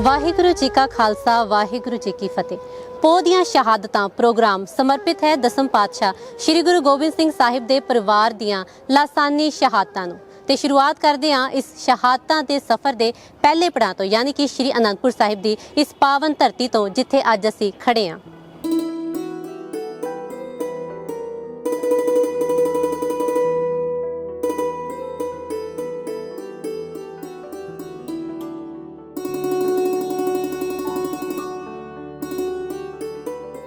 ਵਾਹਿਗੁਰੂ ਜੀ ਕਾ ਖਾਲਸਾ, ਵਾਹਿਗੁਰੂ ਜੀ ਕੀ ਫਤਿਹ। ਪੋਹ ਦੀਆਂ ਸ਼ਹਾਦਤਾਂ ਪ੍ਰੋਗਰਾਮ ਸਮਰਪਿਤ ਹੈ ਦਸਮ ਪਾਤਸ਼ਾਹ ਸ੍ਰੀ ਗੁਰੂ ਗੋਬਿੰਦ ਸਿੰਘ ਸਾਹਿਬ ਦੇ ਪਰਿਵਾਰ ਦੀਆਂ ਲਾਸਾਨੀ ਸ਼ਹਾਦਤਾਂ ਨੂੰ। ਤੇ ਸ਼ੁਰੂਆਤ ਕਰਦੇ ਹਾਂ ਇਸ ਸ਼ਹਾਦਤਾਂ ਦੇ ਸਫ਼ਰ ਦੇ ਪਹਿਲੇ ਪੜਾਅ ਤੋਂ, ਯਾਨੀ ਕਿ ਸ੍ਰੀ ਅਨੰਦਪੁਰ ਸਾਹਿਬ ਦੀ ਇਸ ਪਾਵਨ ਧਰਤੀ ਤੋਂ, ਜਿੱਥੇ ਅੱਜ ਅਸੀਂ ਖੜੇ ਹਾਂ।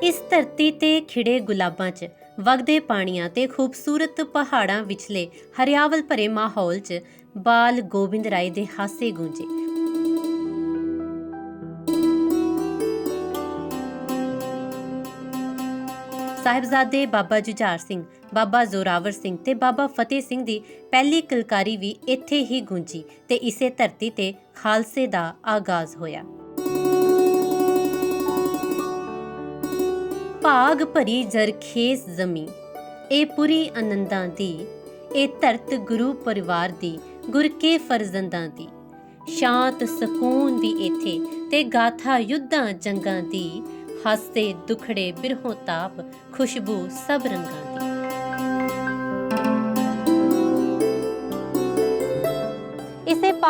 ਇਸ ਧਰਤੀ ਤੇ ਖਿੜੇ ਗੁਲਾਬਾਂ 'ਚ, ਵਗਦੇ ਪਾਣੀਆਂ ਤੇ ਖੂਬਸੂਰਤ ਪਹਾੜਾਂ ਵਿਚਲੇ ਹਰਿਆਵਲ ਭਰੇ ਮਾਹੌਲ 'ਚ ਬਾਲ ਗੋਬਿੰਦ ਰਾਏ ਦੇ ਹਾਸੇ ਗੂੰਜੇ। ਸਾਹਿਬਜ਼ਾਦੇ ਬਾਬਾ ਜੁਝਾਰ ਸਿੰਘ, ਬਾਬਾ ਜ਼ੋਰਾਵਰ ਸਿੰਘ ਤੇ ਬਾਬਾ ਫਤਿਹ ਸਿੰਘ ਦੀ ਪਹਿਲੀ ਕਿਲਕਾਰੀ ਵੀ ਇੱਥੇ ਹੀ ਗੂੰਜੀ ਤੇ ਇਸੇ ਧਰਤੀ ਤੇ ਖਾਲਸੇ ਦਾ ਆਗਾਜ਼ ਹੋਇਆ। ਭਾਗ ਭਰੀ ਜਰਖੇਸ ਜ਼ਮੀ ਇਹ ਪੁਰੀ ਆਨੰਦਾਂ ਦੀ, ਇਹ ਧਰਤ ਗੁਰੂ ਪਰਿਵਾਰ ਦੀ, ਗੁਰ ਕੇ ਫਰਜ਼ੰਦਾਂ ਦੀ। ਸ਼ਾਂਤ ਸਕੂਨ ਦੀ ਇੱਥੇ ਤੇ ਗਾਥਾ ਯੁੱਧਾਂ ਜੰਗਾਂ ਦੀ, ਹੱਸਦੇ ਦੁਖੜੇ ਬਿਰਹੋਂ ਤਾਪ, ਖੁਸ਼ਬੂ ਸਭ ਰੰਗਾਂ ਦੀ।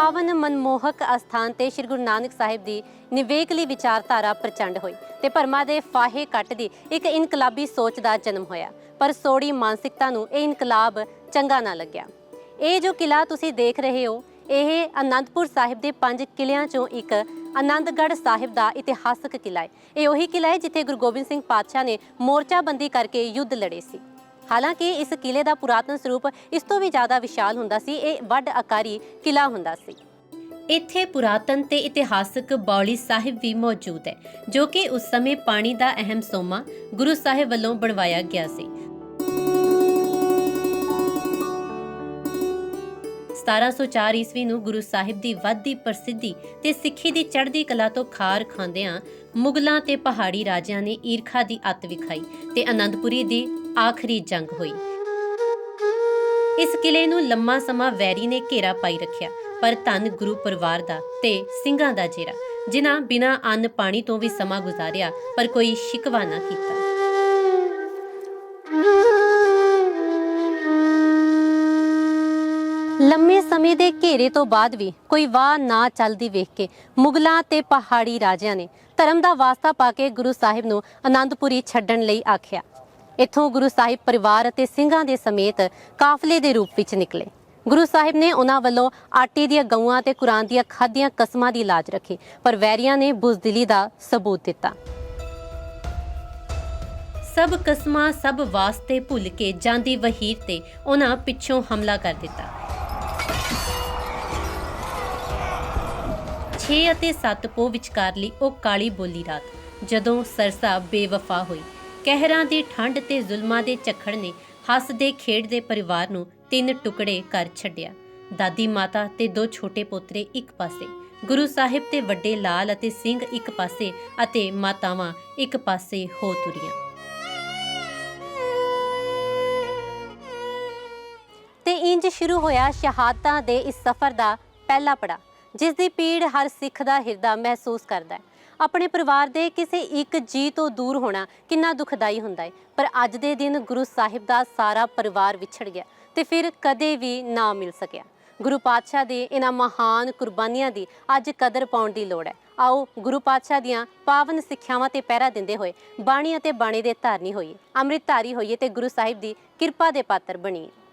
ਪਾਵਨ ਮਨਮੋਹਕ ਅਸਥਾਨ ਤੇ ਸ੍ਰੀ ਗੁਰੂ ਨਾਨਕ ਸਾਹਿਬ ਦੀ ਨਿਵੇਕਲੀ ਵਿਚਾਰਧਾਰਾ ਪ੍ਰਚੰਡ ਹੋਈ ਤੇ ਪਰਮਾ ਦੇ ਫਾਹੇ ਕੱਟ ਦੀ ਇੱਕ ਇਨਕਲਾਬੀ ਸੋਚ ਦਾ ਜਨਮ ਹੋਇਆ। ਪਰ ਸੋੜੀ ਮਾਨਸਿਕਤਾ ਨੂੰ ਇਹ ਇਨਕਲਾਬ ਚੰਗਾ ਨਾ ਲੱਗਿਆ। ਇਹ ਜੋ ਕਿਲਾ ਤੁਸੀਂ ਦੇਖ ਰਹੇ ਹੋ, ਇਹ ਅਨੰਦਪੁਰ ਸਾਹਿਬ ਦੇ ਪੰਜ ਕਿਲਿਆਂ ਚੋਂ ਇੱਕ ਆਨੰਦਗੜ੍ਹ ਸਾਹਿਬ ਦਾ ਇਤਿਹਾਸਕ ਕਿਲਾ ਹੈ। ਇਹ ਉਹੀ ਕਿਲਾ ਹੈ ਜਿੱਥੇ ਗੁਰੂ ਗੋਬਿੰਦ ਸਿੰਘ ਪਾਤਸ਼ਾਹ ਨੇ ਮੋਰਚਾਬੰਦੀ ਕਰਕੇ ਯੁੱਧ ਲੜੇ ਸੀ। ਹਾਲਾਂਕਿ ਇਸ ਕਿਲੇ ਦਾ ਪੁਰਾਤਨ ਸਰੂਪ ਇਸ ਤੋਂ ਵੀ ਜ਼ਿਆਦਾ ਵਿਸ਼ਾਲ ਹੁੰਦਾ ਸੀ, ਇਹ ਵੱਡ ਆਕਾਰੀ ਕਿਲਾ ਹੁੰਦਾ ਸੀ। ਇੱਥੇ ਪੁਰਾਤਨ ਤੇ ਇਤਿਹਾਸਕ ਬੌਲੀ ਸਾਹਿਬ ਵੀ ਮੌਜੂਦ ਹੈ, ਜੋ ਕਿ ਉਸ ਸਮੇਂ ਪਾਣੀ ਦਾ ਅਹਿਮ ਸੋਮਾ ਗੁਰੂ ਸਾਹਿਬ ਵੱਲੋਂ ਬਣਵਾਇਆ ਗਿਆ ਸੀ। 1704 ਈਸਵੀ ਨੂੰ ਗੁਰੂ ਸਾਹਿਬ ਦੀ ਵੱਧਦੀ ਪ੍ਰਸਿੱਧੀ ਤੇ ਸਿੱਖੀ ਦੀ ਚੜ੍ਹਦੀ ਕਲਾ ਤੋਂ ਖਾਰ ਖਾਂਦਿਆਂ ਮੁਗਲਾਂ ਤੇ ਪਹਾੜੀ ਰਾਜਿਆਂ ਨੇ ਈਰਖਾ ਦੀ ਅੱਤ ਵਿਖਾਈ ਤੇ ਅਨੰਦਪੁਰੀ ਦੀ ਆਖਰੀ ਜੰਗ ਹੋਈ। ਇਸ ਕਿਲੇ ਨੂੰ ਲੰਮਾ ਸਮਾਂ ਵੈਰੀ ਨੇ ਘੇਰਾ ਪਾਈ ਰੱਖਿਆ, ਪਰ ਧੰਨ ਗੁਰੂ ਪਰਿਵਾਰ ਦਾ ਤੇ ਸਿੰਘਾਂ ਦਾ ਜੇਰਾ, ਜਿਨ੍ਹਾਂ ਬਿਨਾਂ ਅੰਨ ਪਾਣੀ ਤੋਂ ਵੀ ਸਮਾਂ ਗੁਜ਼ਾਰਿਆ, ਪਰ ਕੋਈ ਸ਼ਿਕਵਾ ਨਾ ਕੀਤਾ। ਲੰਮੇ ਸਮੇਂ ਦੇ ਘੇਰੇ ਤੋਂ ਬਾਅਦ ਵੀ ਕੋਈ ਵਾਹ ਨਾ ਚੱਲਦੀ ਵੇਖ ਕੇ ਮੁਗਲਾਂ ਤੇ ਪਹਾੜੀ ਰਾਜਿਆਂ ਨੇ ਧਰਮ ਦਾ ਵਾਸਤਾ ਪਾ ਕੇ ਗੁਰੂ ਸਾਹਿਬ ਨੂੰ ਆਨੰਦਪੁਰੀ ਛੱਡਣ ਲਈ ਆਖਿਆ। ਇੱਥੋਂ ਗੁਰੂ ਸਾਹਿਬ ਪਰਿਵਾਰ ਅਤੇ ਸਿੰਘਾਂ ਦੇ ਸਮੇਤ ਕਾਫਲੇ ਦੇ ਰੂਪ ਵਿੱਚ ਨਿਕਲੇ। ਗੁਰੂ ਸਾਹਿਬ ਨੇ ਉਹਨਾਂ ਵੱਲੋਂ ਆਟੇ ਦੀਆਂ ਗਊਆਂ ਤੇ ਕੁਰਾਨ ਦੀਆਂ ਖਾਦੀਆਂ ਕਸਮਾਂ ਦੀ ਲਾਜ ਰੱਖੀ, ਪਰ ਵੈਰੀਆਂ ਨੇ ਬੁਜ਼ਦਿਲੀ ਦਾ ਸਬੂਤ ਦਿੱਤਾ। ਸਭ ਕਸਮਾਂ ਸਭ ਵਾਸਤੇ ਭੁੱਲ ਕੇ ਜਾਂਦੀ ਵਹੀਰ ਤੇ ਉਹਨਾਂ ਪਿੱਛੋਂ ਹਮਲਾ ਕਰ ਦਿੱਤਾ। 6 ਅਤੇ 7 ਪੋ ਵਿਚਕਾਰਲੀ ਉਹ ਕਾਲੀ ਬੋਲੀ ਰਾਤ, ਜਦੋਂ ਸਰਸਾ ਬੇਵਫਾ ਹੋਈ। ਕਹਿਰਾਂ ਦੀ ਠੰਡ ਤੇ ਜ਼ੁਲਮਾਂ ਦੇ ਝੱਖੜ ਨੇ ਹੱਸਦੇ ਖੇਡਦੇ ਪਰਿਵਾਰ ਨੂੰ ਤਿੰਨ ਟੁਕੜੇ ਕਰ ਛੱਡਿਆ। ਦਾਦੀ ਮਾਤਾ ਤੇ ਦੋ ਛੋਟੇ ਪੋਤਰੇ ਇੱਕ ਪਾਸੇ, ਗੁਰੂ ਸਾਹਿਬ ਤੇ ਵੱਡੇ ਲਾਲ ਅਤੇ ਸਿੰਘ ਇੱਕ ਪਾਸੇ ਅਤੇ ਮਾਤਾਵਾਂ ਇੱਕ ਪਾਸੇ ਹੋ ਤੁਰੀਆਂ। ਤੇ ਇੰਜ ਸ਼ੁਰੂ ਹੋਇਆ ਸ਼ਹਾਦਤਾਂ ਦੇ ਇਸ ਸਫ਼ਰ ਦਾ ਪਹਿਲਾ ਪੜਾ ਜਿਸ ਦੀ ਪੀੜ ਹਰ ਸਿੱਖ ਦਾ ਹਿਰਦਾ ਮਹਿਸੂਸ ਕਰਦਾ ਹੈ। ਆਪਣੇ ਪਰਿਵਾਰ ਦੇ ਕਿਸੇ ਇੱਕ ਜੀ ਤੋਂ ਦੂਰ ਹੋਣਾ ਕਿੰਨਾ ਦੁਖਦਾਈ ਹੁੰਦਾ ਹੈ। ਪਰ ਅੱਜ ਦੇ ਦਿਨ ਗੁਰੂ ਸਾਹਿਬ ਦਾ ਸਾਰਾ ਪਰਿਵਾਰ ਵਿਛੜ ਗਿਆ ਤੇ ਫਿਰ ਕਦੇ ਵੀ ਨਾ ਮਿਲ ਸਕਿਆ। ਗੁਰੂ ਪਾਤਸ਼ਾਹ ਦੇ ਇਹਨਾਂ ਮਹਾਨ ਕੁਰਬਾਨੀਆਂ ਦੀ ਅੱਜ ਕਦਰ ਪਾਉਣ ਦੀ ਲੋੜ ਹੈ। ਆਓ ਗੁਰੂ ਪਾਤਸ਼ਾਹ ਦੀਆਂ ਪਾਵਨ ਸਿੱਖਿਆਵਾਂ ਤੇ ਪਹਿਰਾ ਦਿੰਦੇ ਹੋਏ ਬਾਣੀ ਅਤੇ ਬਾਣੀ ਦੇ ਧਾਰਨੀ ਹੋਈਏ ਅੰਮ੍ਰਿਤ ਧਾਰੀ ਹੋਈਏ ਤੇ ਗੁਰੂ ਸਾਹਿਬ ਦੀ ਕਿਰਪਾ ਦੇ ਪਾਤਰ ਬਣੀਏ।